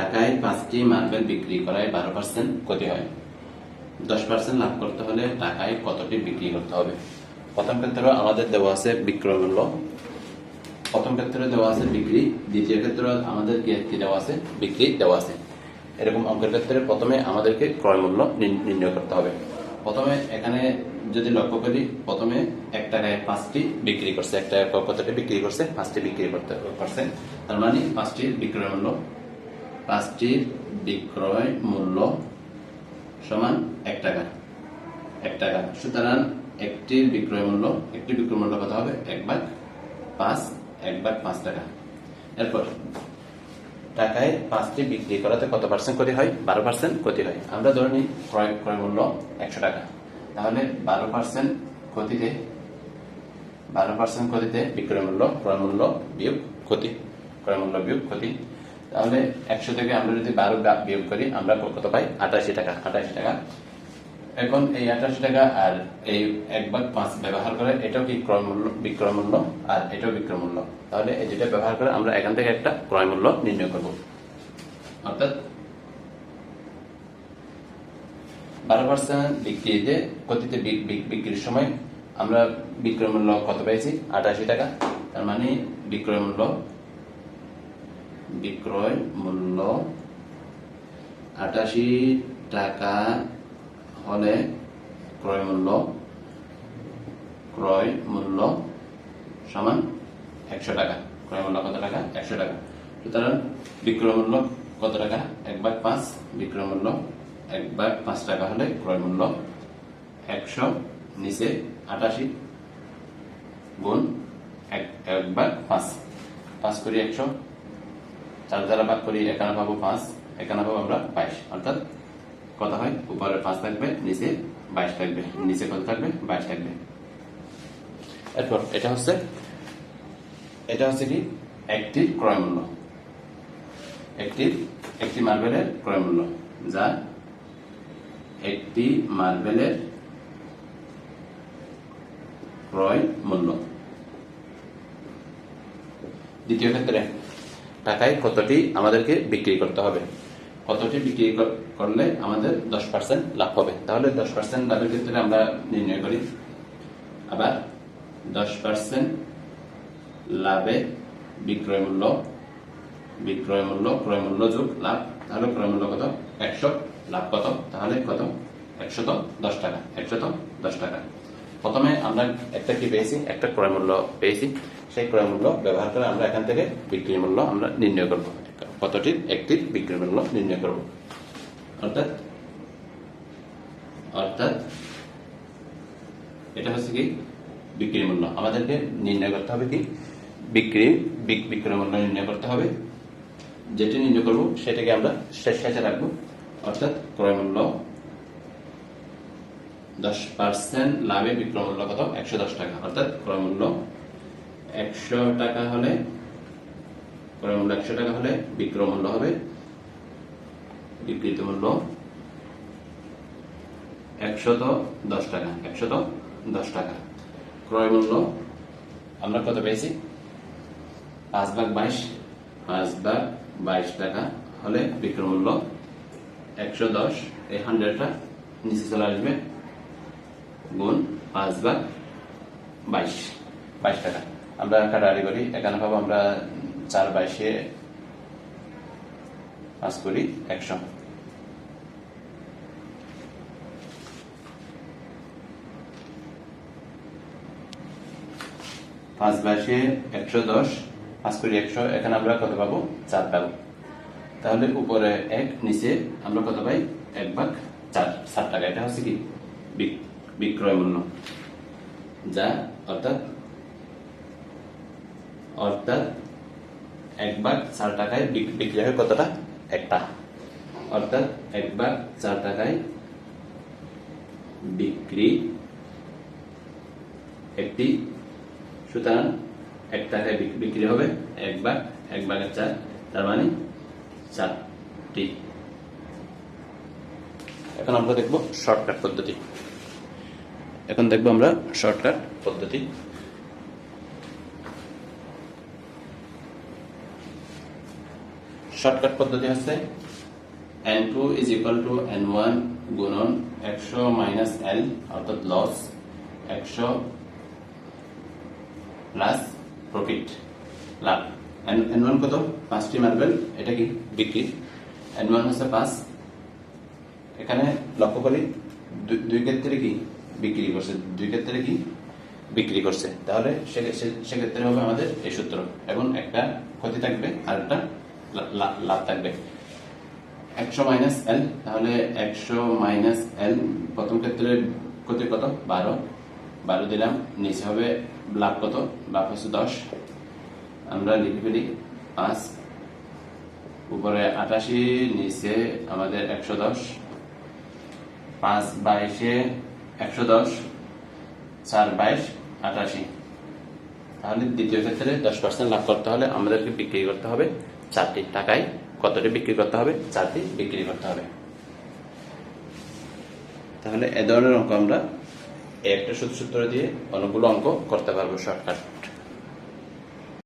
টাকায় পাঁচটি মার্বেল বিক্রি করায় বারো পার্সেন্ট ক্ষতি হয়। দশ পার্সেন্ট লাভ করতে হলে টাকায় কতটি বিক্রি করতে হবে? প্রথম ক্ষেত্রে আমাদের দেওয়া আছে বিক্রয় মূল্য। প্রথম ক্ষেত্রে দেওয়া আছে বিক্রি। দ্বিতীয় ক্ষেত্রে আমাদের কি- দেওয়া আছে? বিক্রি দেওয়া আছে। এরকম অঙ্কের ক্ষেত্রে প্রথমে আমাদেরকে ক্রয় মূল্য নির্ণয় করতে হবে। প্রথমে এখানে যদি লক্ষ্য করি, প্রথমে এক টাকায় পাঁচটি বিক্রি করছে। এক টাকায় কতটি বিক্রি করছে? পাঁচটি বিক্রি করতে, করছে। তার মানে পাঁচটি বিক্রয় মূল্য পাঁচটির বিক্রয় মূল্য সমান এক টাকা। এক টাকা। সুতরাং একটির বিক্রয় মূল্য, একটি বিক্রয় মূল্য কত হবে? এক ভাগ পাঁচ, এক ভাগ পাঁচ টাকা। এরপর, টাকায় পাঁচটি বিক্রি করাতে কত পার্সেন্ট ক্ষতি হয়? বারো পার্সেন্ট ক্ষতি হয়। আমরা ধরে নিই ক্রয় ক্রয় মূল্য একশো টাকা। তাহলে বারো পার্সেন্ট ক্ষতিতে, বারো পার্সেন্ট ক্ষতিতে বিক্রয় মূল্য, ক্রয় মূল্য বিয়োগ ক্ষতি। ক্রয় মূল্য বিয়োগ ক্ষতি। তাহলে একশো থেকে আমরা যদি বারো বিয়োগ করি, আমরা কত পাই? আটাশি টাকা আটাশি টাকা। এখন এই আটাশি টাকা আর এই এক ভাগ পাঁচ ব্যবহার করে, এটাও কি ক্রয় মূল্য, বিক্রয় মূল্য? আর এটাও বিক্রয় মূল্য। তাহলে এই দুটা ব্যবহার করে আমরা এখান থেকে একটা ক্রয় মূল্য নির্ণয় করব। অর্থাৎ বারো পার্সেন্ট বিক্রিতে বি- বিক্রির সময় আমরা বিক্রয় মূল্য কত পেয়েছি? আটাশি টাকা। তার মানে বিক্রয় মূল্য বিক্রয় মূল্য আটাশি টাকা হলে ক্রয় মূল্য ক্রয় মূল্য সমান একশো টাকা। ক্রয় মূল্য কত টাকা? একশো টাকা। সুতরাং বিক্রয় মূল্য কত টাকা? এক ভাগ পাঁচ। বিক্রয় মূল্য এক ভাগ পাঁচ টাকা হলে ক্রয় মূল্য একশো নিচে আটাশি গুণ এক ভাগ পাঁচ। পাঁচ করি একশো। চার দ্বারা ভাগ করি এখানে পাবো পাঁচ এখানে পাবো আমরা বাইশ। অর্থাৎ কত হয়? উপরে পাঁচ থাকবে, নিচে বাইশ থাকবে, নিচে কত থাকবে? বাইশ থাকবে। এরপর এটা হচ্ছে এটা হচ্ছে কি? একটি ক্রয় মূল্য। একটি একটি মার্বেলের ক্রয় মূল্য, যা একটি মার্বেলের ক্রয় মূল্য। দ্বিতীয় ক্ষেত্রে টাকায় কতটি আমাদেরকে বিক্রি করতে হবে? কতটি বিক্রি কর- করলে আমাদের দশ পার্সেন্ট লাভ হবে? তাহলে দশ পার্সেন্ট লাভের ক্ষেত্রে আমরা নির্ণয় করি। আবার দশ পার্সেন্ট লাভে বিক্রয় মূল্য বিক্রয় মূল্য, ক্রয় মূল্য যোগ লাভ। তাহলে ক্রয় মূল্য কত? একশো। লাভ কত? তাহলে কত? একশত দশ টাকা। একশত দশ টাকা। প্রথমে আমরা একটা কি পেয়েছি? একটা ক্রয় মূল্য পেয়েছি। সেই ক্রয় মূল্য ব্যবহার করে আমরা এখান থেকে বিক্রি মূল্য আমরা নির্ণয় করব। কতটির? একটির বিক্রি মূল্য নির্ণয় করব। অর্থাৎ অর্থাৎ এটা হচ্ছে কি? বিক্রি মূল্য। আমাদেরকে নির্ণয় করতে হবে কি? বিক্রি, বিক- বিক্রয় মূল্য নির্ণয় করতে হবে। যেটি নির্ণয় করব, সেটাকে আমরা শেষে রাখব। অর্থাৎ ক্রয় মূল্য দশ পার্সেন্ট লাভে বিক্রয় মূল্য কত? একশো দশ টাকা। অর্থাৎ ক্রয় মূল্য একশো টাকা হলে ক্রয় মূল্য একশো টাকা হলে বিক্রয় মূল্য হবে বিক্রিত মূল্য একশত দশ টাকা একশত দশ টাকা। ক্রয় মূল্য আমরা কত পেয়েছি? পাঁচ ভাগ বাইশ, পাঁচ ভাগ বাইশ টাকা হলে বিক্রয় মূল্য একশো দশ। এই হান্ড্রেডটা নিচে চলে আসবে। গুণ পাঁচ ভাগ বাইশ। বাইশ টাকা। আমরা কাটাকাটি করি এখানে পাবো, আমরা চার বাইশে পাঁচ করি একশো। পাঁচ বাইশে একশো দশ, পাঁচ করি একশো, এখানে আমরা কত পাবো? চার পাবো। তাহলে উপরে এক, নিচে আমরা কত পাই? এক ভাগ চার। সাত টাকা, এটা হচ্ছে কি? বিক- বিক্রয় মূল্য যা অর্থাৎ অর্থাৎ এক ভাগ চার টাকায় বিক- বিক্রি হয় কতটা? একটা। অর্থাৎ এক ভাগ চার টাকায় বিক্রি একটি, সুতরাং এক টাকায় বিক- বিক্রি হবে এক ভাগ, এক ভাগের চার, তার মানে চারটি। এখন আমরা দেখব শর্টকাট পদ্ধতি। এখন দেখব আমরা শর্টকাট পদ্ধতি। শর্টকাট পদ্ধতি হচ্ছে N two is equal to N one গুণন একশো মাইনাস এল অর্থাৎ লস একশো প্লাস প্রফিট লাভ। এন ওয়ান কত? পাঁচটি মার্বেল এটা কি? বিক্রি। এন ওয়ান হচ্ছে পাঁচ। এখানে লক্ষ্য করি দুই- ক্ষেত্রে কি? বিক্রি করছে দুই ক্ষেত্রে কি? বিক্রি করছে। তাহলে সেক্ষেত্রে হবে আমাদের এই সূত্র। এবং একটা ক্ষতি থাকবে আর একটা লাভ থাকবে। একশো মাইনাস এল, তাহলে একশো মাইনাস এল, প্রথম ক্ষেত্রে ক্ষতি কত? বারো। বারো দিলাম, নিচে হবে লাভ কত? লাভ হচ্ছে দশ। আমরা লিখে ফেলি পাঁচ। উপরে আটাশি, নিচে আমাদের একশো দশ। পাঁচ বাইশে একশো দশ, চার বাইশ, আটাশি। তাহলে দ্বিতীয় ক্ষেত্রে দশ পার্সেন্ট লাভ করতে হলে আমাদেরকে বিক্রি করতে হবে চারটি টাকায়। কতটি বিক্রি করতে হবে? চারটি বিক্রি করতে হবে। তাহলে এ ধরনের অঙ্ক আমরা একটা সূত্র সূত্র দিয়ে অনেকগুলো অঙ্ক করতে পারব শর্টকাট